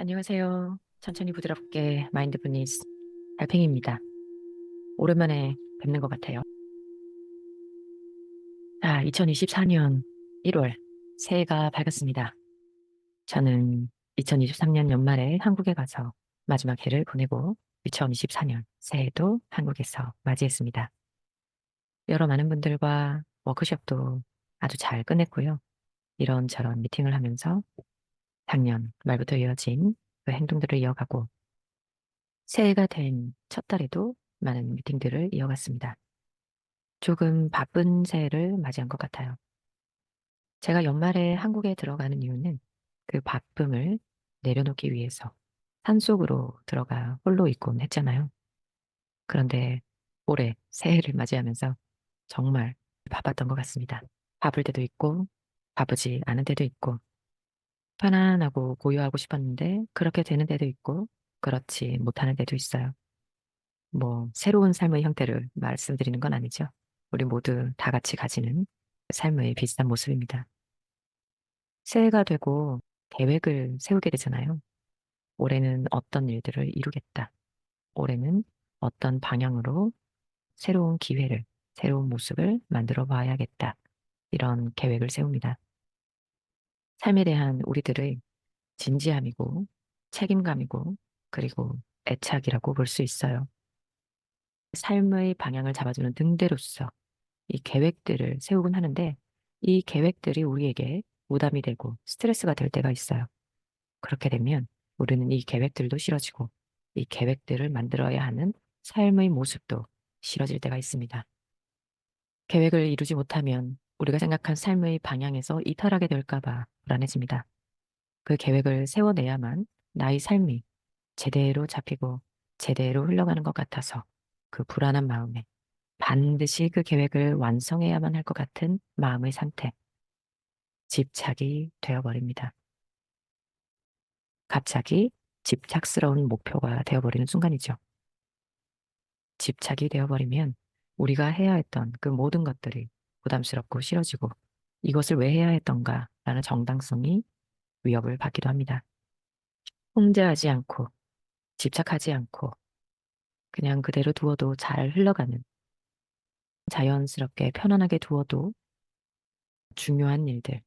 안녕하세요. 천천히 부드럽게 마인드풀니스 달팽이입니다. 오랜만에 뵙는 것 같아요. 자, 2024년 1월 새해가 밝았습니다. 저는 2023년 연말에 한국에 가서 마지막 해를 보내고 2024년 새해도 한국에서 맞이했습니다. 여러 많은 분들과 워크숍도 아주 잘 끝냈고요. 이런저런 미팅을 하면서 작년 말부터 이어진 그 행동들을 이어가고 새해가 된 첫 달에도 많은 미팅들을 이어갔습니다. 조금 바쁜 새해를 맞이한 것 같아요. 제가 연말에 한국에 들어가는 이유는 그 바쁨을 내려놓기 위해서 산속으로 들어가 홀로 있곤 했잖아요. 그런데 올해 새해를 맞이하면서 정말 바빴던 것 같습니다. 바쁠 때도 있고 바쁘지 않은 때도 있고 편안하고 고요하고 싶었는데 그렇게 되는 때도 있고 그렇지 못하는 때도 있어요. 뭐 새로운 삶의 형태를 말씀드리는 건 아니죠. 우리 모두 다 같이 가지는 삶의 비슷한 모습입니다. 새해가 되고 계획을 세우게 되잖아요. 올해는 어떤 일들을 이루겠다. 올해는 어떤 방향으로 새로운 기회를, 새로운 모습을 만들어 봐야겠다. 이런 계획을 세웁니다. 삶에 대한 우리들의 진지함이고 책임감이고 그리고 애착이라고 볼 수 있어요. 삶의 방향을 잡아주는 등대로서 이 계획들을 세우곤 하는데 이 계획들이 우리에게 부담이 되고 스트레스가 될 때가 있어요. 그렇게 되면 우리는 이 계획들도 싫어지고 이 계획들을 만들어야 하는 삶의 모습도 싫어질 때가 있습니다. 계획을 이루지 못하면 우리가 생각한 삶의 방향에서 이탈하게 될까 봐 불안해집니다. 그 계획을 세워내야만 나의 삶이 제대로 잡히고 제대로 흘러가는 것 같아서 그 불안한 마음에 반드시 그 계획을 완성해야만 할 것 같은 마음의 상태, 집착이 되어버립니다. 갑자기 집착스러운 목표가 되어버리는 순간이죠. 집착이 되어버리면 우리가 해야 했던 그 모든 것들이 부담스럽고 싫어지고 이것을 왜 해야 했던가 라는 정당성이 위협을 받기도 합니다. 통제하지 않고 집착하지 않고 그냥 그대로 두어도 잘 흘러가는 자연스럽게 편안하게 두어도 중요한 일들,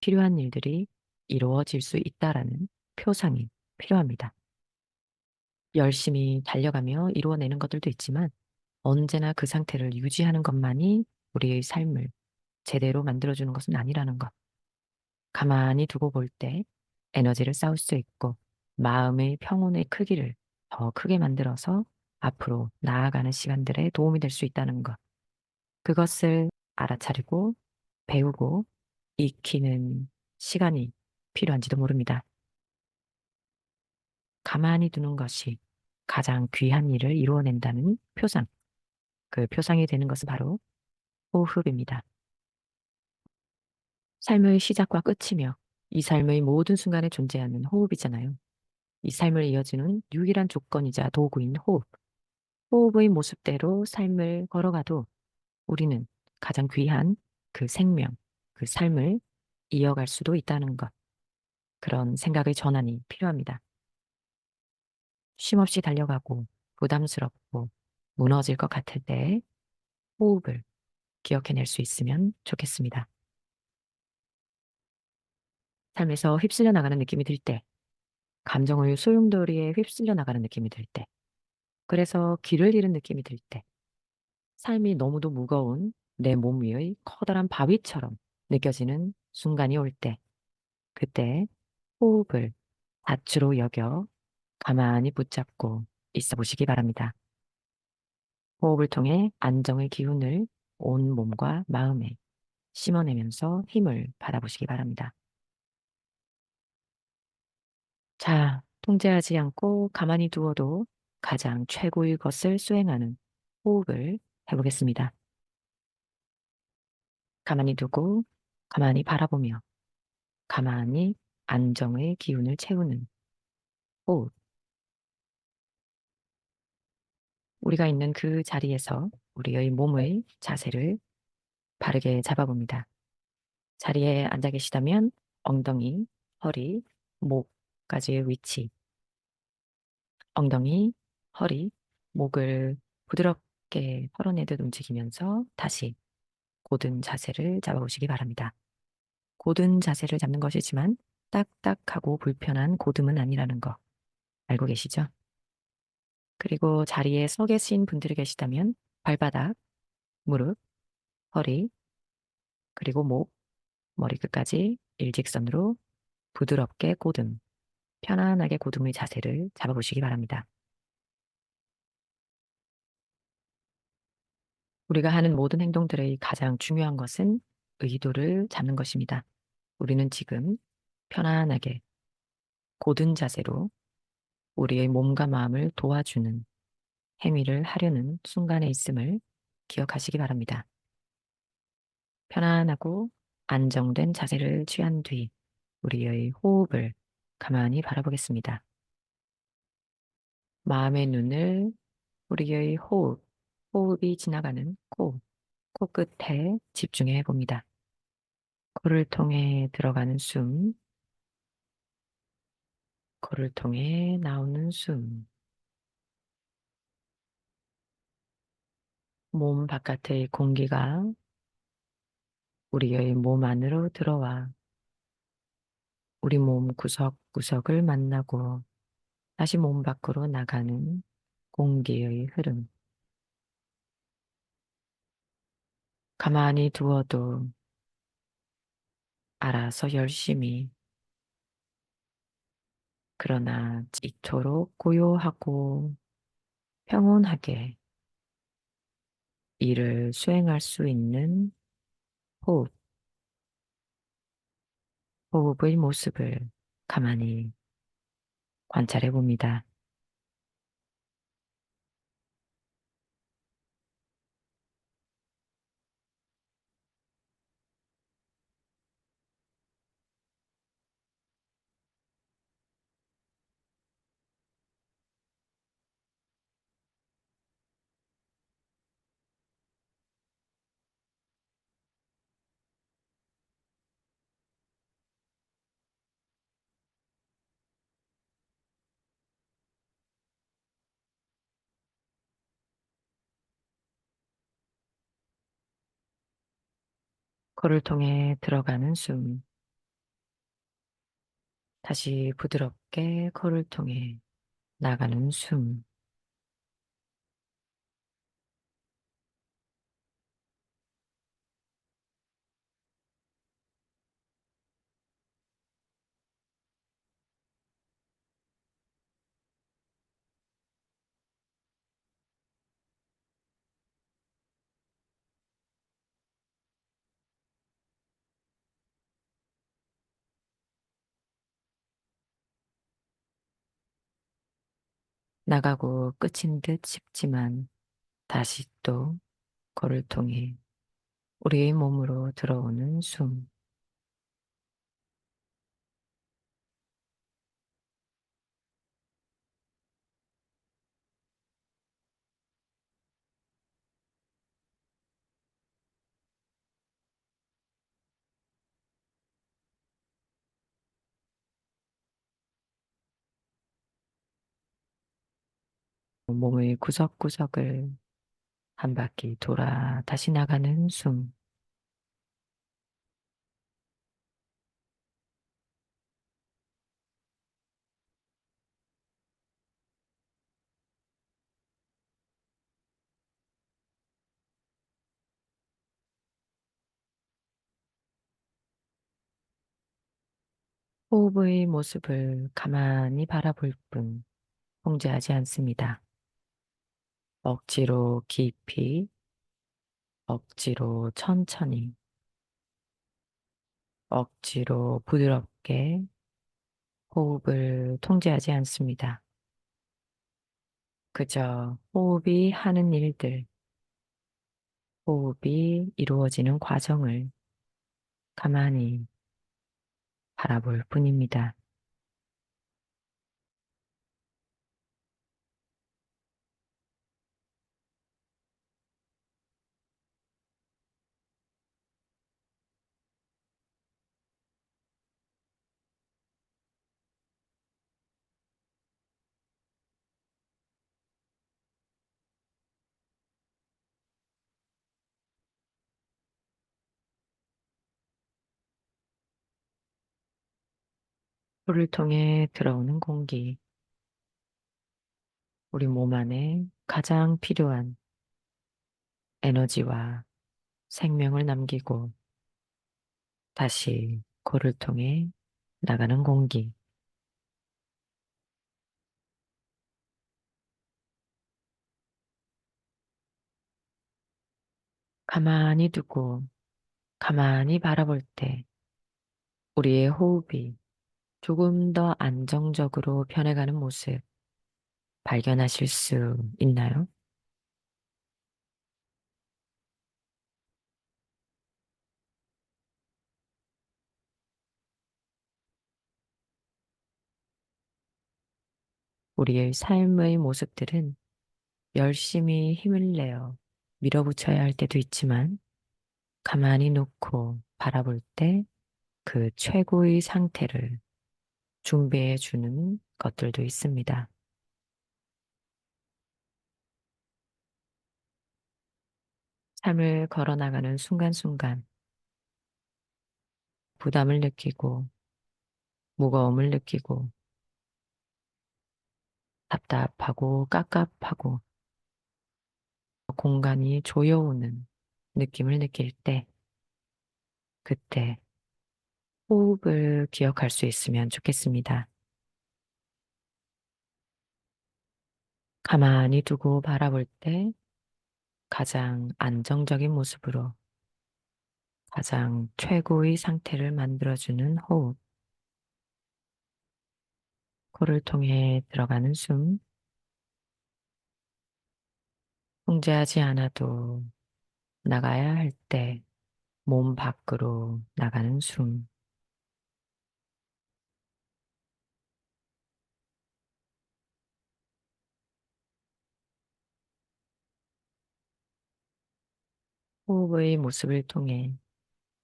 필요한 일들이 이루어질 수 있다라는 표상이 필요합니다. 열심히 달려가며 이루어내는 것들도 있지만 언제나 그 상태를 유지하는 것만이 우리의 삶을 제대로 만들어주는 것은 아니라는 것. 가만히 두고 볼 때 에너지를 쌓을 수 있고 마음의 평온의 크기를 더 크게 만들어서 앞으로 나아가는 시간들에 도움이 될 수 있다는 것. 그것을 알아차리고 배우고 익히는 시간이 필요한지도 모릅니다. 가만히 두는 것이 가장 귀한 일을 이루어낸다는 표상. 그 표상이 되는 것은 바로 호흡입니다. 삶의 시작과 끝이며 이 삶의 모든 순간에 존재하는 호흡이잖아요. 이 삶을 이어주는 유일한 조건이자 도구인 호흡. 호흡의 모습대로 삶을 걸어가도 우리는 가장 귀한 그 생명, 그 삶을 이어갈 수도 있다는 것. 그런 생각의 전환이 필요합니다. 쉼없이 달려가고 부담스럽고 무너질 것 같을 때 호흡을 기억해낼 수 있으면 좋겠습니다. 삶에서 휩쓸려 나가는 느낌이 들 때, 감정의 소용돌이에 휩쓸려 나가는 느낌이 들 때, 그래서 길을 잃은 느낌이 들 때, 삶이 너무도 무거운 내 몸 위의 커다란 바위처럼 느껴지는 순간이 올 때, 그때 호흡을 다추로 여겨 가만히 붙잡고 있어 보시기 바랍니다. 호흡을 통해 안정의 기운을 온 몸과 마음에 심어내면서 힘을 받아보시기 바랍니다. 자, 통제하지 않고 가만히 두어도 가장 최고의 것을 수행하는 호흡을 해보겠습니다. 가만히 두고 가만히 바라보며 가만히 안정의 기운을 채우는 호흡. 우리가 있는 그 자리에서 우리의 몸의 자세를 바르게 잡아봅니다. 자리에 앉아 계시다면 엉덩이, 허리, 목, 가지의 위치, 엉덩이, 허리, 목을 부드럽게 털어내듯 움직이면서 다시 고든 자세를 잡아보시기 바랍니다. 고든 자세를 잡는 것이지만 딱딱하고 불편한 고듬은 아니라는 거 알고 계시죠? 그리고 자리에 서 계신 분들이 계시다면 발바닥, 무릎, 허리, 그리고 목, 머리끝까지 일직선으로 부드럽게 고듬, 편안하게 고듬의 자세를 잡아보시기 바랍니다. 우리가 하는 모든 행동들의 가장 중요한 것은 의도를 잡는 것입니다. 우리는 지금 편안하게 고든 자세로 우리의 몸과 마음을 도와주는 행위를 하려는 순간에 있음을 기억하시기 바랍니다. 편안하고 안정된 자세를 취한 뒤 우리의 호흡을 가만히 바라보겠습니다. 마음의 눈을 우리의 호흡, 호흡이 지나가는 코, 코끝에 집중해 봅니다. 코를 통해 들어가는 숨, 코를 통해 나오는 숨, 몸 바깥의 공기가 우리의 몸 안으로 들어와 우리 몸 구석구석을 만나고 다시 몸 밖으로 나가는 공기의 흐름. 가만히 두어도 알아서 열심히 그러나 이토록 고요하고 평온하게 일을 수행할 수 있는 호흡, 호흡의 모습을 가만히 관찰해 봅니다. 코를 통해 들어가는 숨. 다시 부드럽게 코를 통해 나가는 숨. 나가고 끝인 듯 싶지만 다시 또 코를 통해 우리의 몸으로 들어오는 숨. 몸의 구석구석을 한 바퀴 돌아 다시 나가는 숨. 호흡의 모습을 가만히 바라볼 뿐 통제하지 않습니다. 억지로 깊이, 억지로 천천히, 억지로 부드럽게 호흡을 통제하지 않습니다. 그저 호흡이 하는 일들, 호흡이 이루어지는 과정을 가만히 바라볼 뿐입니다. 코를 통해 들어오는 공기, 우리 몸 안에 가장 필요한 에너지와 생명을 남기고 다시 코를 통해 나가는 공기. 가만히 두고 가만히 바라볼 때 우리의 호흡이 조금 더 안정적으로 변해가는 모습 발견하실 수 있나요? 우리의 삶의 모습들은 열심히 힘을 내어 밀어붙여야 할 때도 있지만 가만히 놓고 바라볼 때 그 최고의 상태를 준비해 주는 것들도 있습니다. 삶을 걸어나가는 순간순간 부담을 느끼고 무거움을 느끼고 답답하고 깝깝하고 공간이 조여오는 느낌을 느낄 때 그때 호흡을 기억할 수 있으면 좋겠습니다. 가만히 두고 바라볼 때 가장 안정적인 모습으로 가장 최고의 상태를 만들어주는 호흡. 코를 통해 들어가는 숨. 통제하지 않아도 나가야 할 때 몸 밖으로 나가는 숨. 호흡의 모습을 통해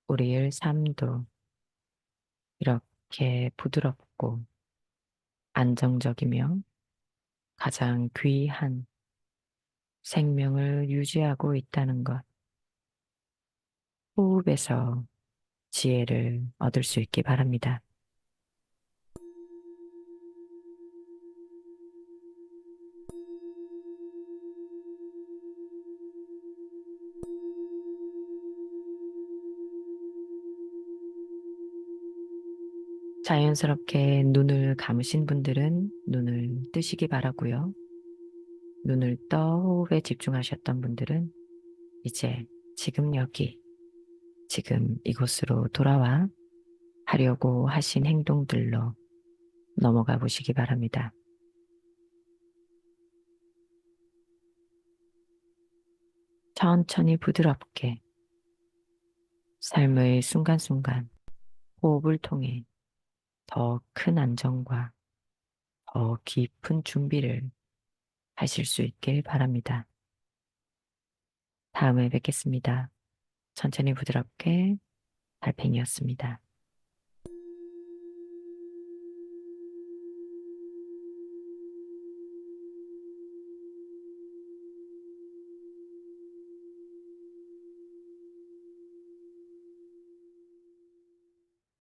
우리의 삶도 이렇게 부드럽고 안정적이며 가장 귀한 생명을 유지하고 있다는 것. 호흡에서 지혜를 얻을 수 있기 바랍니다. 자연스럽게 눈을 감으신 분들은 눈을 뜨시기 바라고요. 눈을 떠 호흡에 집중하셨던 분들은 이제 지금 여기, 지금 이곳으로 돌아와 하려고 하신 행동들로 넘어가 보시기 바랍니다. 천천히 부드럽게 삶의 순간순간 호흡을 통해 더 큰 안정과 더 깊은 준비를 하실 수 있길 바랍니다. 다음에 뵙겠습니다. 천천히 부드럽게 달팽이였습니다.